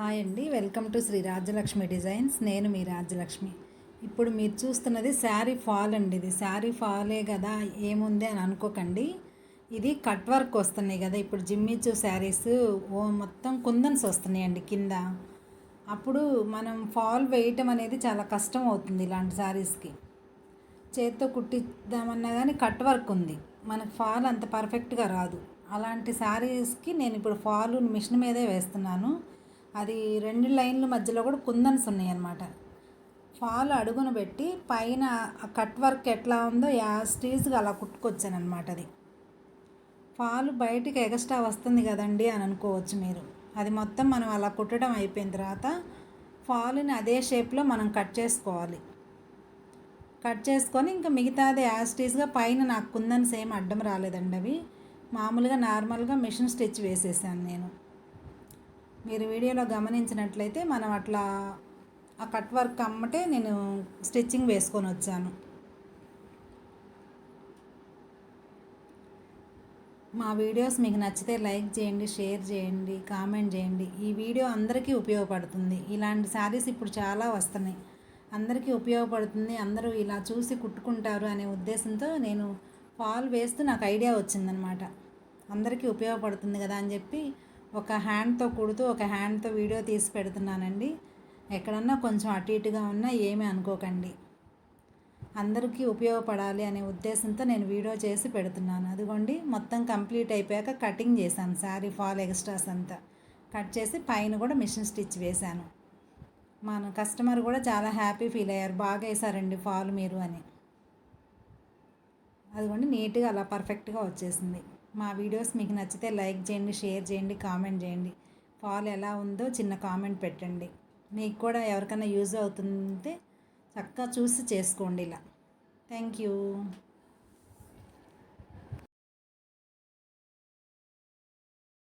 Hi అండి. Welcome to Shri Rajyalakshmi designs. నేను మీ రాజ్యలక్ష్మి. ఇప్పుడు మీరు చూస్తున్నది శారీ ఫాల్ అండి ఇది. శారీ ఫాలే కదా ఏముంది అని అనుకోకండి. ఇది కట్ వర్క్ వస్తున్నాయి కదా. ఇప్పుడు జిమ్మిచ్చు శారీస్ ఓ మొత్తం కుందన్స్ వస్తున్నాయండి కింద. అప్పుడు మనం ఫాల్ వేయటం అనేది చాలా కష్టం అవుతుంది ఇలాంటి శారీస్కి. చేత్తో కుట్టిద్దామన్నా కానీ కట్ వర్క్ ఉంది. మనకు ఫాల్ అంత పర్ఫెక్ట్గా రాదు. అలాంటి శారీస్కి నేను ఇప్పుడు ఫాల్ మిషన్ మీదే వేస్తున్నాను. అది రెండు లైన్ల మధ్యలో కూడా కుందన్స్ ఉన్నాయి అన్నమాట ఫాల్ అడుగున పెట్టి పైన కట్ వర్క్ ఎట్లా ఉందో యాస్టీజ్గా అలా కుట్టుకొచ్చాను అనమాట అది. ఫాల్ బయటికి ఎగస్ట్రా వస్తుంది కదండి అని అనుకోవచ్చు మీరు. అది మొత్తం మనం అలా కుట్టడం అయిపోయిన తర్వాత ఫాల్ని అదే షేప్లో మనం కట్ చేసుకోవాలి. కట్ చేసుకొని ఇంకా మిగతాది యాస్టీస్గా పైన నాకు కుందన్స్ ఏం అడ్డం రాలేదండి అవి. మామూలుగా నార్మల్గా మిషన్ స్టిచ్ వేసేసాను నేను. మీరు వీడియోలో గమనించినట్లయితే మనం అట్లా ఆ కట్ వర్క్ అమ్మటే నేను స్టిచ్చింగ్ వేసుకొని వచ్చాను. మా వీడియోస్ మీకు నచ్చితే లైక్ చేయండి షేర్ చేయండి కామెంట్ చేయండి. ఈ వీడియో అందరికీ ఉపయోగపడుతుంది. ఇలాంటి శారీస్ ఇప్పుడు చాలా వస్తున్నాయి. అందరికీ ఉపయోగపడుతుంది. అందరూ ఇలా చూసి కుట్టుకుంటారు అనే ఉద్దేశంతో నేను ఫాల్ వేస్తూ నాకు ఐడియా వచ్చిందనమాట. అందరికీ ఉపయోగపడుతుంది కదా అని చెప్పి ఒక హ్యాండ్తో కుడుతూ ఒక హ్యాండ్తో వీడియో తీసి పెడుతున్నానండి. ఎక్కడన్నా కొంచెం అటు ఇటుగా ఉన్నా ఏమీ అనుకోకండి. అందరికీ ఉపయోగపడాలి అనే ఉద్దేశంతో నేను వీడియో చేసి పెడుతున్నాను. అదిగోండి మొత్తం కంప్లీట్ అయిపోయాక కటింగ్ చేశాను శారీ ఫాల్ ఎక్స్ట్రాస్ అంతా. కట్ చేసి పైన కూడా మిషన్ స్టిచ్ వేశాను. మన కస్టమర్ కూడా చాలా హ్యాపీ ఫీల్ అయ్యారు. బాగా వేసారండి ఫాల్ మీరు అని. అదిగోండి నీట్గా అలా పర్ఫెక్ట్గా వచ్చేసింది. మా వీడియోస్ మీకు నచ్చితే లైక్ చేయండి షేర్ చేయండి కామెంట్ చేయండి. ఫాల్ ఎలా ఉందో చిన్న కామెంట్ పెట్టండి. మీకు కూడా ఎవరికైనా యూజ్ అవుతుంటే చక్కగా చూసి చేసుకోండి ఇలా. Thank you.